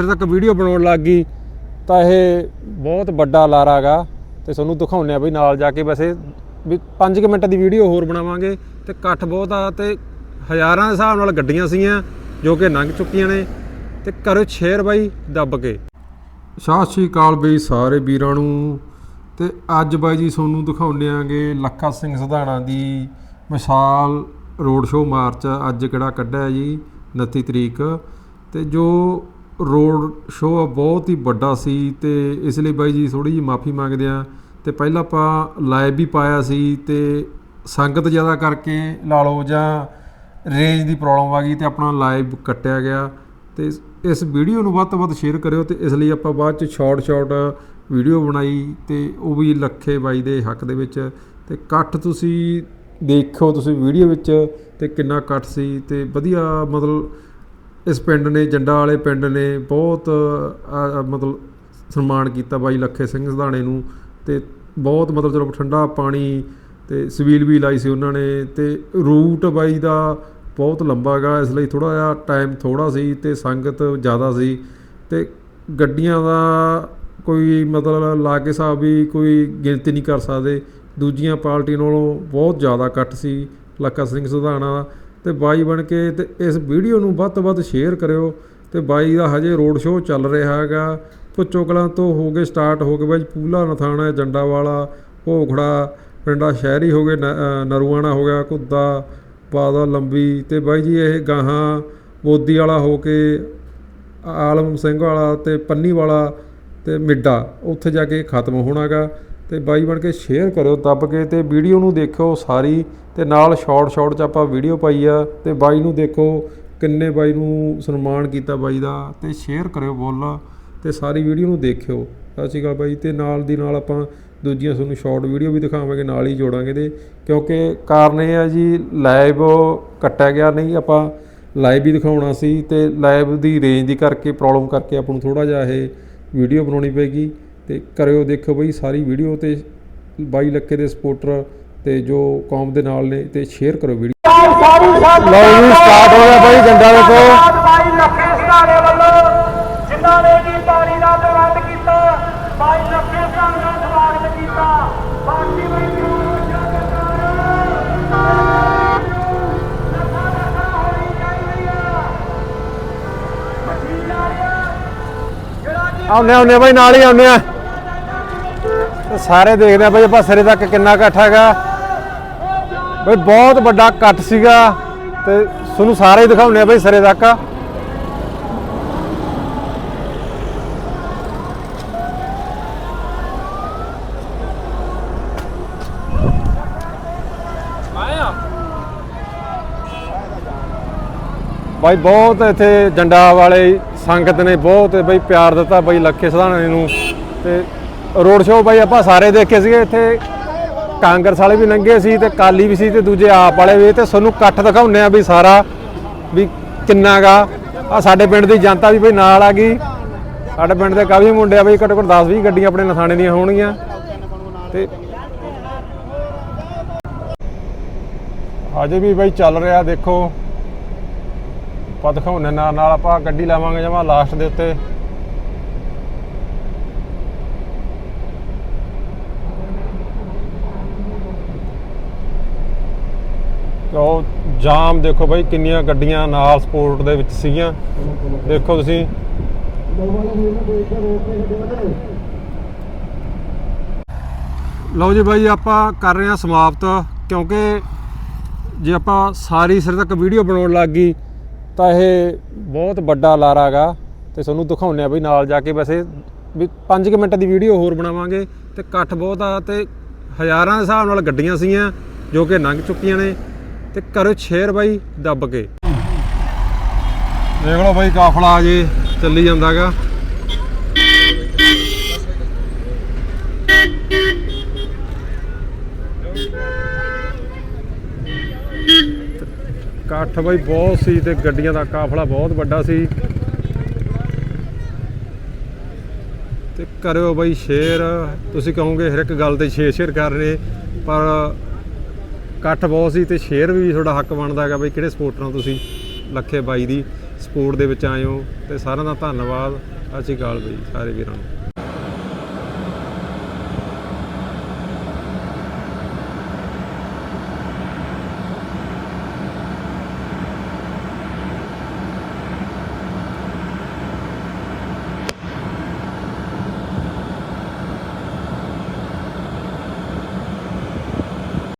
ਫਿਰ ਤੱਕ ਵੀਡੀਓ ਬਣਾਉਣ ਲੱਗ ਗਈ, ਤਾਂ ਇਹ ਬਹੁਤ ਵੱਡਾ ਲਾਰਾ ਗਾ। ਤੇ ਤੁਹਾਨੂੰ ਦਿਖਾਉਂਦੇ ਆ ਬਈ ਨਾਲ ਜਾ ਕੇ ਵੈਸੇ ਵੀ 5 ਮਿੰਟ ਦੀ ਵੀਡੀਓ ਹੋਰ ਬਣਾਵਾਂਗੇ। ਤੇ ਇਕੱਠ ਬਹੁਤ ਆ ਤੇ ਹਜ਼ਾਰਾਂ ਦੇ ਹਿਸਾਬ ਨਾਲ ਗੱਡੀਆਂ ਸੀਗੀਆਂ, ਜੋ ਕਿ ਲੰਘ ਚੁੱਕੀਆਂ ਨੇ। ਤੇ ਕਰੋ ਸ਼ੇਅਰ ਬਾਈ ਦੱਬ ਕੇ। ਸਤਿ ਸ਼੍ਰੀ ਅਕਾਲ ਬਈ ਸਾਰੇ ਵੀਰਾਂ ਨੂੰ। ਤੇ ਅੱਜ ਬਾਈ ਜੀ ਤੁਹਾਨੂੰ ਦਿਖਾਉਂਦੇ ਆਂਗੇ ਲੱਖਾ ਸਿੰਘ ਸਧਾਣਾ ਦੀ ਮਿਸਾਲ ਰੋਡ ਸ਼ੋਅ ਮਾਰਚ, ਅੱਜ ਕਿਹੜਾ ਕੱਢਿਆ ਜੀ 29 ਤਰੀਕ। ਤੇ ਜੋ ਰੋਡ ਸ਼ੋਅ ਬਹੁਤ ਹੀ ਵੱਡਾ ਸੀ ਤੇ ਇਸ ਲਈ ਬਾਈ ਜੀ ਥੋੜੀ ਜਿਹੀ ਮਾਫੀ ਮੰਗਦੇ ਆ ਤੇ ਪਹਿਲਾਂ ਆਪਾਂ ਲਾਈਵ ਵੀ ਪਾਇਆ ਸੀ ਤੇ ਸੰਗਤ ਜ਼ਿਆਦਾ ਕਰਕੇ ਲਾ ਲਓ ਜਾਂ ਰੇਂਜ ਦੀ ਪ੍ਰੋਬਲਮ ਆ ਗਈ ਤੇ ਆਪਣਾ ਲਾਈਵ ਕੱਟਿਆ ਗਿਆ। ਤੇ ਇਸ- ਇਸ ਵੀਡੀਓ ਨੂੰ ਵੱਧ ਤੋਂ ਵੱਧ ਸ਼ੇਅਰ ਕਰਿਓ ਤੇ ਇਸ ਲਈ ਆਪਾਂ ਬਾਅਦ ਚ ਸ਼ਾਰਟ ਸ਼ਾਰਟ ਵੀਡੀਓ ਬਣਾਈ ਤੇ ਉਹ ਵੀ ਲੱਖੇ ਬਾਈ ਦੇ ਹੱਕ ਦੇ ਵਿੱਚ। ਤੇ ਇਕੱਠ ਤੁਸੀਂ ਦੇਖੋ, ਤੁਸੀਂ ਵੀਡੀਓ ਵਿੱਚ ਤੇ ਕਿੰਨਾ ਇਕੱਠ ਸੀ ਤੇ ਵਧੀਆ ਮਤਲਬ ਇਸ ਪਿੰਡ ਨੇ, ਜੰਡਾ ਵਾਲੇ ਪਿੰਡ ਨੇ ਬਹੁਤ ਮਤਲਬ ਸਨਮਾਨ ਕੀਤਾ ਬਾਈ ਲੱਖੇ ਸਿੰਘ ਸਧਾਣੇ ਨੂੰ ਤੇ ਬਹੁਤ ਮਤਲਬ ਚਲੋ ਠੰਡਾ ਪਾਣੀ ਤੇ ਸਵੀਲ ਵੀ ਲਾਈ ਸੀ ਉਹਨਾਂ ਨੇ ਤੇ ਰੂਟ ਬਾਈ ਦਾ ਬਹੁਤ ਲੰਬਾ ਗਾ ਇਸ ਲਈ ਥੋੜਾ ਜਿਹਾ ਟਾਈਮ ਥੋੜਾ ਸੀ ਤੇ ਸੰਗਤ ਜ਼ਿਆਦਾ ਸੀ ਤੇ ਗੱਡੀਆਂ ਦਾ ਕੋਈ ਮਤਲਬ ਲਾ ਕੇ ਹਿਸਾਬ ਵੀ ਕੋਈ ਗਿਣਤੀ ਨਹੀਂ ਕਰ ਸਕਦੇ। ਦੂਜੀਆਂ ਪਾਰਟੀ ਨਾਲੋਂ ਬਹੁਤ ਜ਼ਿਆਦਾ ਇਕੱਠ ਸੀ ਲੱਖਾ ਸਿੰਘ ਸੁਧਾਣਾ। ਤੇ ਬਾਈ ਬਣ ਕੇ ਤੇ ਇਸ ਵੀਡੀਓ ਨੂੰ ਵੱਧ ਤੋਂ ਵੱਧ ਸ਼ੇਅਰ ਕਰਿਓ ਤੇ ਬਾਈ ਦਾ ਹਜੇ ਰੋਡ ਸ਼ੋਅ ਚੱਲ ਰਿਹਾ ਹੈਗਾ। ਪੁੱਚੋ ਕਲਾਂ ਤੋਂ ਹੋ ਗਏ ਸਟਾਰਟ ਹੋ ਗਏ ਬਾਈ ਪੂਲਾ ਨਥਾਣਾ ਜੰਡਾ ਵਾਲਾ ਭੋਖੜਾ, ਪਿੰਡਾ ਸ਼ਹਿਰੀ ਹੋ ਗਏ, ਨ- ਨਰੂਆਣਾ ਹੋ ਗਿਆ ਕੁੱਦਾ ਬਾਦਾ ਲੰਬੀ ਤੇ ਬਾਈ ਜੀ ਇਹ ਗਾਹਾਂ, ਬੋਦੀ ਵਾਲਾ ਹੋ ਕੇ ਆਲਮ ਸਿੰਘ ਵਾਲਾ ਤੇ ਪੰਨੀ ਵਾਲਾ ਤੇ ਮਿੱਡਾ, ਉੱਥੇ ਜਾ ਕੇ ਖਤਮ ਹੋਣਾਗਾ। ਤੇ ਬਾਈ ਬਣ ਕੇ ਸ਼ੇਅਰ ਕਰਿਓ, ਦੱਬ ਕੇ ਤੇ ਵੀਡੀਓ ਨੂੰ ਦੇਖਿਓ ਸਾਰੀ ਤੇ ਨਾਲ ਸ਼ਾਰਟ ਸ਼ਾਰਟ ਚ ਆਪਾਂ ਵੀਡੀਓ ਪਾਈ ਆ ਤੇ ਬਾਈ ਨੂੰ ਦੇਖੋ ਕਿੰਨੇ ਬਾਈ ਨੂੰ ਸਨਮਾਨ ਕੀਤਾ ਬਾਈ ਦਾ ਤੇ ਸ਼ੇਅਰ ਕਰਿਓ ਬੋਲ ਤੇ ਸਾਰੀ ਵੀਡੀਓ ਨੂੰ ਦੇਖਿਓ। ਸਤਿ ਸ਼੍ਰੀ ਅਕਾਲ ਬਾਈ ਤੇ ਨਾਲ ਦੀ ਨਾਲ ਆਪਾਂ ਦੂਜੀਆਂ ਤੁਹਾਨੂੰ ਸ਼ਾਰਟ ਵੀਡੀਓ ਵੀ ਦਿਖਾਵਾਂਗੇ, ਨਾਲ ਹੀ ਜੋੜਾਂਗੇ ਤੇ ਕਿਉਂਕਿ ਕਾਰਨ ਇਹ ਆ ਜੀ ਲਾਈਵ ਕੱਟਿਆ ਗਿਆ ਨਹੀਂ, ਆਪਾਂ ਲਾਈਵ ਵੀ ਦਿਖਾਉਣਾ ਸੀ ਤੇ ਲਾਈਵ ਦੀ ਰੇਂਜ ਦੀ ਕਰਕੇ ਪ੍ਰੋਬਲਮ ਕਰਕੇ ਆਪਾਂ ਨੂੰ ਥੋੜਾ ਜਿਹਾ ਇਹ ਵੀਡੀਓ ਬਣਾਉਣੀ ਪੈਗੀ ਤੇ ਕਰਿਓ ਦੇਖੋ ਬਈ ਸਾਰੀ ਵੀਡੀਓ ਤੇ ਬਾਈ ਲੱਕੇ ਦੇ ਸਪੋਰਟਰ ਤੇ ਜੋ ਕੌਮ ਦੇ ਨਾਲ ਨੇ ਤੇ ਸ਼ੇਅਰ ਕਰੋ ਵੀਡੀਓ ਲਓ ਜੀ ਸਟਾਰਟ ਹੋ ਗਿਆ ਬਾਈ ਜੰਡਾ ਦੇ ਤੋਂ ਬਾਈ ਲੱਖੇ ਸਿਧਾਣੇ ਵੱਲੋਂ ਜਿਨ੍ਹਾਂ ਨੇ ਕੀ ਪਾਣੀ ਦਾ ਪ੍ਰਬੰਧ ਕੀਤਾ ਬਾਈ ਲੱਖੇ ਸਿਧਾਣੇ ਦਾ ਸਵਾਗਤ ਕੀਤਾ। ਬਾਕੀ ਬਈ ਆਉਨੇ ਆਉਨੇ ਬਾਈ ਨਾਲ ਹੀ ਆਉਨੇ ਆ। ਸਾਰੇ ਦੇਖਦੇ ਆ ਬਈ ਆਪਾਂ ਸਿਰੇ ਤੱਕ ਕਿੰਨਾ ਇਕੱਠ ਹੈਗਾ। ਬਈ ਬਹੁਤ ਵੱਡਾ ਇਕੱਠ ਸੀਗਾ ਤੇ ਤੁਹਾਨੂੰ ਸਾਰੇ ਹੀ ਦਿਖਾਉਨੇ ਆ ਬਾਈ ਸਿਰੇ ਤੱਕ। ਬਾਈ ਬਹੁਤ ਇੱਥੇ ਜੰਡਾ ਵਾਲੇ ਸੰਗਤ ਨੇ ਬਹੁਤ ਬਈ ਪਿਆਰ ਦਿੱਤਾ ਬਈ ਲੱਖੇ ਸਧਾਣੇ ਨੂੰ ਤੇ ਰੋਡ ਸ਼ੋਅ ਬਾਈ ਆਪਾਂ ਸਾਰੇ ਦੇਖੇ ਸੀਗੇ, ਇੱਥੇ ਕਾਂਗਰਸ ਵਾਲੇ ਵੀ ਲੰਘੇ ਸੀ ਤੇ ਕਾਲੀ ਵੀ ਸੀ ਤੇ ਦੂਜੇ ਆਪ ਵਾਲੇ ਵੀ, ਤੇ ਤੁਹਾਨੂੰ ਇਕੱਠ ਦਿਖਾਉਂਦੇ ਆ ਵੀ ਸਾਰਾ ਵੀ ਕਿੰਨਾ ਗਾ। ਆ ਸਾਡੇ ਪਿੰਡ ਦੀ ਜਨਤਾ ਵੀ ਬਈ ਨਾਲ ਆ ਗਈ। ਸਾਡੇ ਪਿੰਡ ਦੇ ਕਾਫੀ ਮੁੰਡੇ ਆ ਬਈ, ਘੱਟੋ ਘੱਟ 10 20 ਗੱਡੀਆਂ ਆਪਣੇ ਨਥਾਣੇ ਦੀਆਂ ਹੋਣਗੀਆਂ। ਤੇ ਅਜੇ ਵੀ ਬਈ ਚੱਲ ਰਿਹਾ, ਦੇਖੋ। ਆਪਾਂ ਦਿਖਾਉਂਦੇ ਨਾਲ ਨਾਲ ਆਪਾਂ ਗੱਡੀ ਲਾਵਾਂਗੇ ਜਮਾ ਲਾਸਟ ਦੇ ਉੱਤੇ। ਉਹ ਜਾਮ ਦੇਖੋ ਬਾਈ ਕਿੰਨੀਆਂ ਗੱਡੀਆਂ ਨਾਲ ਸਪੋਰਟ ਦੇ ਵਿੱਚ ਸੀਗੀਆਂ। ਦੇਖੋ ਤੁਸੀਂ। ਲਓ ਜੀ ਬਾਈ, ਆਪਾਂ ਕਰ ਰਹੇ ਹਾਂ ਸਮਾਪਤ, ਕਿਉਂਕਿ ਜੇ ਆਪਾਂ ਸਾਰੀ ਸਿਰ ਤੱਕ ਵੀਡੀਓ ਬਣਾਉਣ ਲੱਗ ਗਈ, ਤਾਂ ਇਹ ਬਹੁਤ ਵੱਡਾ ਲਾਰਾ ਗਾ। ਤੇ ਤੁਹਾਨੂੰ ਦਿਖਾਉਂਦੇ ਆ ਬਈ ਨਾਲ ਜਾ ਕੇ ਵੈਸੇ ਵੀ 5 ਮਿੰਟ ਦੀ ਵੀਡੀਓ ਹੋਰ ਬਣਾਵਾਂਗੇ, ਤੇ ਇਕੱਠ ਬਹੁਤ ਆ, ਤੇ ਹਜ਼ਾਰਾਂ ਦੇ ਹਿਸਾਬ ਨਾਲ ਗੱਡੀਆਂ ਸੀਗੀਆਂ, ਜੋ ਕਿ ਲੰਘ ਚੁੱਕੀਆਂ ਨੇ। ਤੇ ਕਰੋ ਸ਼ੇਅਰ ਬਾਈ ਦੱਬ ਕੇ। ਦੇਖ ਲਓ ਬਾਈ ਕਾਫਲਾ ਜੇ, ਚੱਲੀ ਜਾਂਦਾਗਾ। ਇਕੱਠ ਬਾਈ ਬਹੁਤ ਸੀ ਤੇ ਗੱਡੀਆਂ ਦਾ ਕਾਫਲਾ ਬਹੁਤ ਵੱਡਾ ਸੀ। ਤੇ ਕਰਿਓ ਬਾਈ ਸ਼ੇਅਰ ਤੁਸੀਂ ਕਹੋਗੇ ਹਰ ਇੱਕ ਗੱਲ ਤੇ ਸ਼ੇਅਰ ਸ਼ੇਅਰ ਕਰ ਰਹੇ, ਪਰ ਇਕੱਠ ਬਹੁਤ ਸੀ ਤੇ ਸ਼ੇਅਰ ਵੀ ਤੁਹਾਡਾ ਹੱਕ ਬਣਦਾ ਹੈਗਾ ਬਈ ਕਿਹੜੇ ਸਪੋਰਟਰਾਂ ਤੁਸੀਂ ਲੱਖੇ ਬਾਈ ਦੀ ਸਪੋਰਟ ਦੇ ਵਿੱਚ ਆਏ ਹੋ ਤੇ ਸਾਰਿਆਂ ਦਾ ਧੰਨਵਾਦ। ਸਤਿ ਸ਼੍ਰੀ ਅਕਾਲ ਬਈ, ਸਾਰੇ ਵੀਰਾਂ ਨੂੰ।